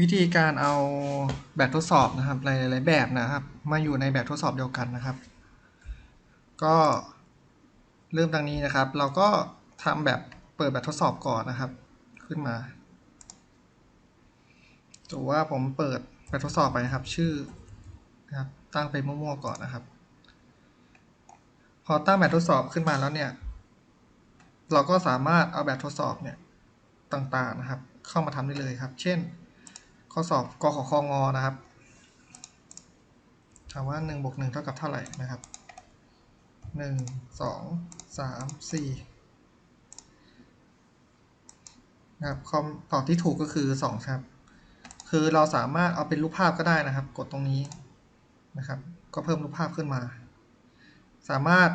วิธีการเอาแบบทดสอบนะครับหลายๆแบบนะครับ มาอยู่ในแบบทดสอบเดียวกันนะครับ ก็เริ่มดังนี้นะครับ เราก็ทำแบบเปิดแบบทดสอบก่อนนะครับ ขึ้นมาถือว่าผมเปิดแบบทดสอบไปนะครับ ชื่อนะครับตั้งไปมั่วๆก่อนนะครับ พอตั้งแบบทดสอบขึ้นมาแล้วเนี่ย เราก็สามารถเอาแบบทดสอบเนี่ยต่างๆนะครับ เข้ามาทำได้เลยครับ เช่น ข้อสอบกขคงนะครับถามว่า1บวก1เท่ากับเท่าไหร่นะครับ 1 2 3 4นะครับคำตอบที่ถูกก็คือ 2 ครับ คือเราสามารถเอาเป็นรูปภาพก็ได้นะครับ กดตรงนี้นะครับ ก็เพิ่มรูปภาพขึ้นมา สามารถ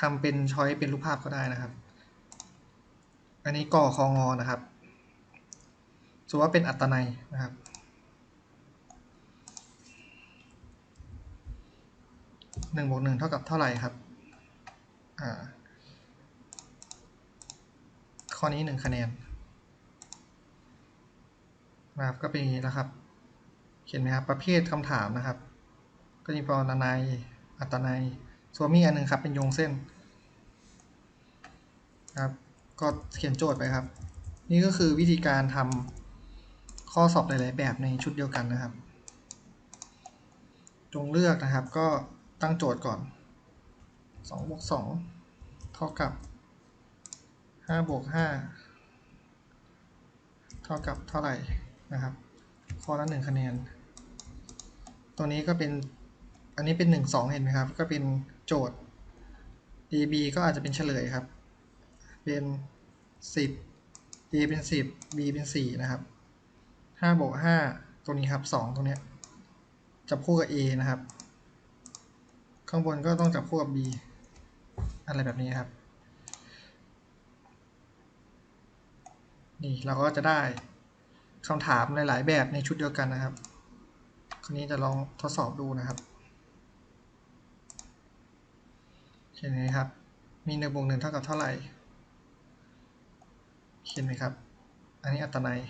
ทำเป็นช้อยเป็นรูปภาพก็ได้นะครับ อันนี้กคงนะครับ สมมติว่าเป็นอัตนัยนะครับ หนึ่งบวกหนึ่งเท่ากับเท่าไหร่ครับ อ่า ข้อนี้หนึ่งคะแนนนะครับก็เป็นอย่างนี้นะครับ เขียนไหมครับ ประเภทคำถามนะครับ ก็มีปรนัยอัตนัยส่วนมีอันหนึ่งครับ เป็นโยงเส้นครับ ก็เขียนโจทย์ไปครับ นี่ก็คือวิธีการทำ ข้อสอบหลาย ๆ แบบในชุดเดียวกันนะครับ จงเลือกนะครับก็ตั้งโจทย์ก่อน2บวก2เท่ากับ5บวก5เท่ากับเท่าไหร่นะครับ ข้อละ1คะแนน ตัวนี้ก็เป็นอันนี้เป็น 1 2 เห็นไหมครับ ก็เป็นโจทย์ A B ก็อาจจะเป็นเฉลยครับ เป็น 10 A เป็น 10 B เป็น 4 นะครับ 5บวก5ตัวนี้ครับ2ตรงเนี้ยจับคู่กับ A นะครับ ข้างบนก็ต้องจับคู่กับ B อะไรแบบนี้ครับ นี่เราก็จะได้คำถามหลาย ๆ แบบในชุดเดียวกันนะครับ คราวนี้จะลองทดสอบดูนะครับเห็นไหมครับ มีหนึ่งบวกหนึ่งเท่ากับเท่าไหร่เขียนไหมครับ อันนี้อัตนัย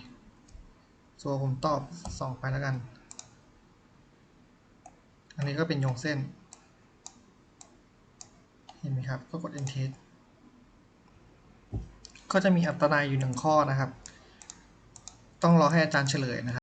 ส่วนผมตอบสองไปแล้วกัน อันนี้ก็เป็นโยงเส้น เห็นไหมครับ ก็กด enter ก็จะมีอัตรายอยู่หนึ่งข้อนะครับ ต้องรอให้อาจารย์เฉลยนะครับ